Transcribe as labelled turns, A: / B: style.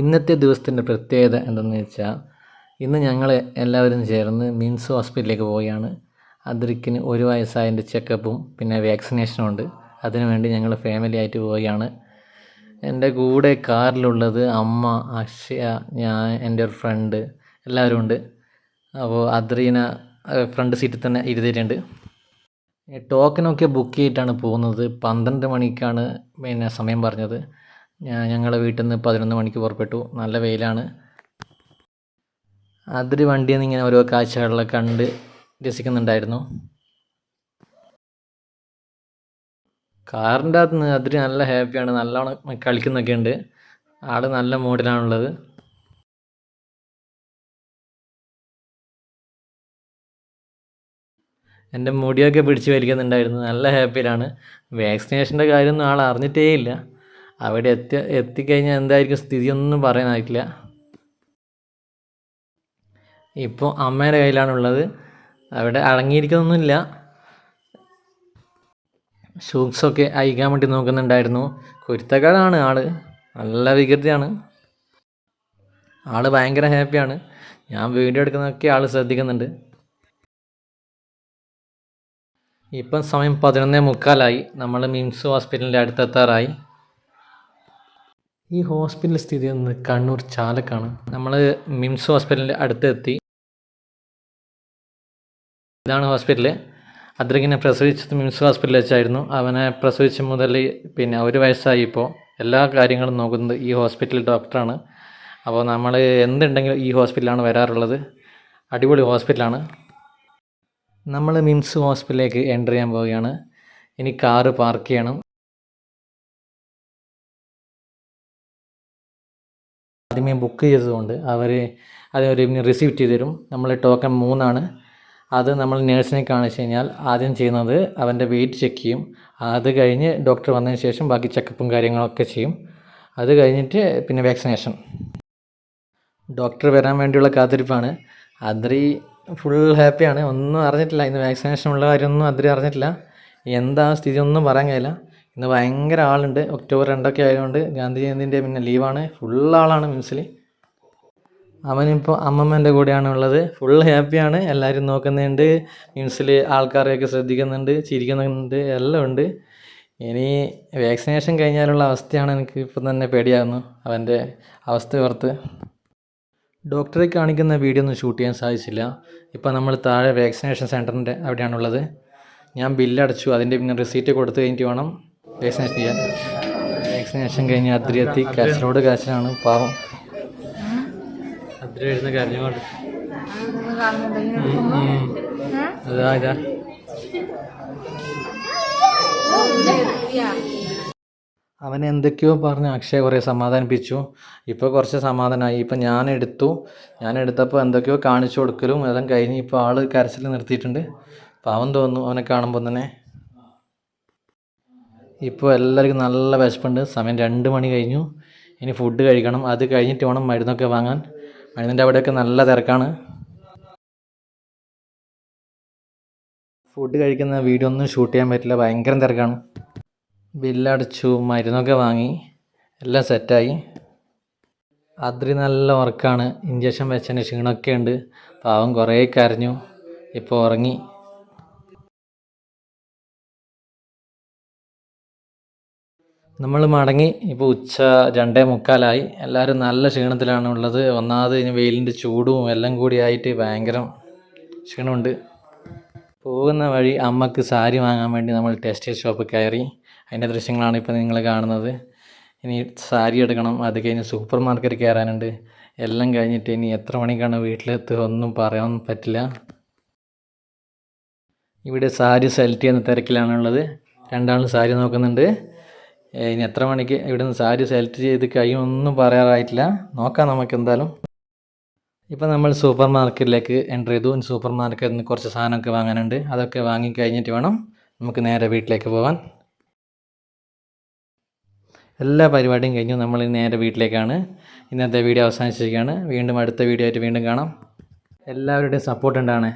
A: ഇന്നത്തെ ദിവസത്തിന്റെ പ്രത്യേകത എന്തെന്ന് വെച്ചാൽ ഇന്ന് ഞങ്ങൾ എല്ലാവരും ചേർന്ന് മിംസ് ഹോസ്പിറ്റലിലേക്ക് പോവുകയാണ്. അദ്രിക്കിന് ഒരു വയസ്സായതിന്റെ ചെക്കപ്പും പിന്നെ വാക്സിനേഷനും ഉണ്ട്. അതിനു വേണ്ടി ഞങ്ങൾ ഫാമിലി ആയിട്ട് പോവുകയാണ്. എന്റെ കൂടെ കാറിലുള്ളത് അമ്മ അക്ഷയ ഞാൻ എന്റെ ഒരു ഫ്രണ്ട് എല്ലാവരും ഉണ്ട്. അപ്പോൾ അദ്രീന ഫ്രണ്ട് സീറ്റിൽ തന്നെ ഇരുത്തിയിട്ടുണ്ട് ടോക്കനൊക്കെ ബുക്ക് ചെയ്തിട്ടാണ് പോകുന്നത്. പന്ത്രണ്ട് മണിക്കാണ് പിന്നെ സമയം പറഞ്ഞത്. ഞങ്ങളുടെ വീട്ടിൽ നിന്ന് പതിനൊന്ന് മണിക്ക് പുറപ്പെട്ടു. നല്ല വെയിലാണ്. അതിരി വണ്ടിയിൽ നിന്ന് ഇങ്ങനെ ഓരോ കാഴ്ചകളിലൊക്കെ കണ്ട് രസിക്കുന്നുണ്ടായിരുന്നു. കാറിന്റെ അകത്ത് നിന്ന് അതിരി നല്ല ഹാപ്പിയാണ്. നല്ലോണം കളിക്കുന്നൊക്കെ ഉണ്ട്. ആൾ നല്ല മൂഡിലാണുള്ളത്. എന്റെ മുടിയൊക്കെ പിടിച്ച് വലിക്കുന്നുണ്ടായിരുന്നു. നല്ല ഹാപ്പിയിലാണ്. വാക്സിനേഷന്റെ കാര്യമൊന്നും ആൾ അറിഞ്ഞിട്ടേ ഇല്ല അവിടെ എത്തി എത്തിക്കഴിഞ്ഞാൽ എന്തായിരിക്കും സ്ഥിതിയൊന്നും പറയാനായിട്ടില്ല. ഇപ്പോൾ അമ്മയുടെ കയ്യിലാണുള്ളത്. അവിടെ അടങ്ങിയിരിക്കുന്നൊന്നുമില്ല. ഷൂക്സൊക്കെ അയക്കാൻ വേണ്ടി നോക്കുന്നുണ്ടായിരുന്നു. കുരുത്തക്കാടാണ് ആൾ. നല്ല വികൃതിയാണ്. ആൾ ഭയങ്കര ഹാപ്പിയാണ്. ഞാൻ വീഡിയോ എടുക്കുന്നതൊക്കെ ആൾ ശ്രദ്ധിക്കുന്നുണ്ട്. ഇപ്പം സമയം പതിനൊന്നേ മുക്കാലായി. നമ്മൾ മിംസ് ഹോസ്പിറ്റലിന്റെ അടുത്തെത്താറായി. ഈ ഹോസ്പിറ്റൽ സ്ഥിതി ചെയ്യുന്നത് കണ്ണൂർ ചാലക്കാണ്. നമ്മൾ മിംസ് ഹോസ്പിറ്റലിന്റെ അടുത്തെത്തി. ഇതാണ് ഹോസ്പിറ്റൽ അദ്രികിനെ പ്രസവിച്ചത് മിംസ് ഹോസ്പിറ്റലിൽ വെച്ചായിരുന്നു. അവനെ പ്രസവിച്ച മുതൽ പിന്നെ ഒരു വയസ്സായി ഇപ്പോൾ. എല്ലാ കാര്യങ്ങളും നോക്കുന്നത് ഈ ഹോസ്പിറ്റൽ ഡോക്ടറാണ്. അപ്പോൾ നമ്മൾ എന്തുണ്ടെങ്കിലും ഈ ഹോസ്പിറ്റലാണ് വരാറുള്ളത്. അടിപൊളി ഹോസ്പിറ്റലാണ്. നമ്മൾ മിംസ് ഹോസ്പിറ്റലിലേക്ക് എന്റർ ചെയ്യാൻ പോവുകയാണ്. ഇനി കാറ് പാർക്ക് ചെയ്യണം. ആദ്യമേ ബുക്ക് ചെയ്തതുകൊണ്ട് അവർ അതൊരു റിസീവ് ചെയ്ത് തരും നമ്മൾ ടോക്കൺ മൂന്നാണ്. അത് നമ്മൾ നേഴ്സിനെ കാണിച്ചു കഴിഞ്ഞാൽ ആദ്യം ചെയ്യുന്നത് അവന്റെ വെയിറ്റ് ചെക്ക് ചെയ്യും. അത് കഴിഞ്ഞ് ഡോക്ടർ വന്നതിന് ശേഷം ബാക്കി ചെക്കപ്പും കാര്യങ്ങളൊക്കെ ചെയ്യും. അത് കഴിഞ്ഞിട്ട് പിന്നെ വാക്സിനേഷൻ ഡോക്ടർ വരാൻ വേണ്ടിയുള്ള കാത്തിരിപ്പാണ്. അദ്രി ഫുൾ ഹാപ്പിയാണ് ഒന്നും അറിഞ്ഞിട്ടില്ല. ഇന്ന് വാക്സിനേഷൻ ഉള്ള കാര്യമൊന്നും അദ്രി അറിഞ്ഞിട്ടില്ല. എന്താ സ്ഥിതി ഒന്നും പറയാൻ കഴിയില്ല. ഇന്ന് ഭയങ്കര ആളുണ്ട്. ഒക്ടോബർ രണ്ടൊക്കെ ആയതുകൊണ്ട് ഗാന്ധി ജയന്തിന്റെ പിന്നെ ലീവാണ്. ഫുൾ ആളാണ് മിംസിൽ അവനിപ്പോൾ അമ്മമ്മേന്റെ കൂടെയാണ് ഉള്ളത്. ഫുൾ ഹാപ്പിയാണ്. എല്ലാവരും നോക്കുന്നുണ്ട്. മിംസിൽ ആൾക്കാരെയൊക്കെ ശ്രദ്ധിക്കുന്നുണ്ട് ചിരിക്കുന്നുണ്ട് എല്ലാം ഉണ്ട്. ഇനി വാക്സിനേഷൻ കഴിഞ്ഞാലുള്ള അവസ്ഥയാണ് എനിക്ക് ഇപ്പം തന്നെ പേടിയാകുന്നു അവന്റെ അവസ്ഥ ഓർത്ത്. ഡോക്ടറെ കാണിക്കുന്ന വീഡിയോ ഒന്നും ഷൂട്ട് ചെയ്യാൻ സാധിച്ചില്ല. ഇപ്പം നമ്മൾ താഴെ വാക്സിനേഷൻ സെന്ററിന്റെ അവിടെയാണുള്ളത്. ഞാൻ ബില്ലടച്ചു. അതിന്റെ പിന്നെ റിസീറ്റ് കൊടുത്തു കഴിഞ്ഞിട്ട് വേണം. വാക്സിനേഷൻ ചെയ്യാൻ വാക്സിനേഷൻ കഴിഞ്ഞ് അദ്രി എത്തി കാശിനോട് കാശിനാണ് പാവം. അദ്രി എഴുതുന്ന കരഞ്ഞുകൊണ്ട് അതാ ഇതാ. അവൻ എന്തൊക്കെയോ പറഞ്ഞ്. അക്ഷയ കുറേ സമാധാനിപ്പിച്ചു. ഇപ്പോൾ കുറച്ച് സമാധാനമായി. ഇപ്പം ഞാൻ എടുത്തു. ഞാൻ എടുത്തപ്പോൾ എന്തൊക്കെയോ കാണിച്ചു കൊടുക്കലും. അതെല്ലാം കഴിഞ്ഞ് ഇപ്പോൾ ആൾ കരച്ചിൽ നിർത്തിയിട്ടുണ്ട്. പാവം തോന്നുന്നു അവനെ കാണുമ്പോൾ തന്നെ. ഇപ്പോൾ എല്ലാവർക്കും നല്ല വിശപ്പുണ്ട്. സമയം രണ്ട് മണി കഴിഞ്ഞു. ഇനി ഫുഡ് കഴിക്കണം. അത് കഴിഞ്ഞിട്ട് വേണം മരുന്നൊക്കെ വാങ്ങാൻ. മരുന്നിന്റെ അവിടെയൊക്കെ നല്ല തിരക്കാണ്. ഫുഡ് കഴിക്കുന്ന വീഡിയോ ഒന്നും ഷൂട്ട് ചെയ്യാൻ പറ്റില്ല. ഭയങ്കര തിരക്കാണ്. ബില്ലടച്ചു മരുന്നൊക്കെ വാങ്ങി. എല്ലാം സെറ്റായി അദ്രി നല്ല ഉറക്കാണ് ഇഞ്ചക്ഷൻ വെച്ചതിന് ക്ഷീണമൊക്കെ ഉണ്ട്. പാവം കുറേ കരഞ്ഞു. ഇപ്പോൾ ഉറങ്ങി. നമ്മൾ മടങ്ങി. ഇപ്പോൾ ഉച്ച രണ്ടേ മുക്കാലായി. എല്ലാവരും നല്ല ക്ഷീണത്തിലാണ് ഉള്ളത് ഒന്നാമത് ഇനി വെയിലിന്റെ ചൂടും എല്ലാം കൂടി ആയിട്ട് ഭയങ്കര ക്ഷീണമുണ്ട്. പോകുന്ന വഴി അമ്മയ്ക്ക് സാരി വാങ്ങാൻ വേണ്ടി നമ്മൾ ടെക്സ്റ്റൈൽ ഷോപ്പ് കയറി. അതിന്റെ ദൃശ്യങ്ങളാണ് ഇപ്പോൾ നിങ്ങൾ കാണുന്നത്. ഇനി സാരി എടുക്കണം. അത് കഴിഞ്ഞ് സൂപ്പർ മാർക്കറ്റ് കയറാനുണ്ട്. എല്ലാം കഴിഞ്ഞിട്ട് ഇനി എത്ര മണിക്കാണ് വീട്ടിലെത്തുക ഒന്നും പറയാൻ പറ്റില്ല. ഇവിടെ സാരി സെലക്ട് ചെയ്യുന്ന തിരക്കിലാണുള്ളത്. രണ്ടാളും സാരി നോക്കുന്നുണ്ട്. ഇനി എത്ര മണിക്ക് ഇവിടെ നിന്ന് സാരി സെലക്ട് ചെയ്ത് കഴിയുമെന്നും പറയാറായിട്ടില്ല. നോക്കാം നമുക്ക് എന്തായാലും. ഇപ്പം നമ്മൾ സൂപ്പർ മാർക്കറ്റിലേക്ക് എന്റർ ചെയ്തു. സൂപ്പർ മാർക്കറ്റിൽ നിന്ന് കുറച്ച് സാധനമൊക്കെ വാങ്ങാനുണ്ട്. അതൊക്കെ വാങ്ങി കഴിഞ്ഞിട്ട് വേണം നമുക്ക് നേരെ വീട്ടിലേക്ക് പോകാൻ എല്ലാ പരിപാടിയും കഴിഞ്ഞു. നമ്മൾ നേരെ വീട്ടിലേക്കാണ്. ഇന്നത്തെ വീഡിയോ അവസാനിച്ചിരിക്കുകയാണ്. വീണ്ടും അടുത്ത വീഡിയോ ആയിട്ട് വീണ്ടും കാണാം. എല്ലാവരുടെയും സപ്പോർട്ട് ഉണ്ടാണ്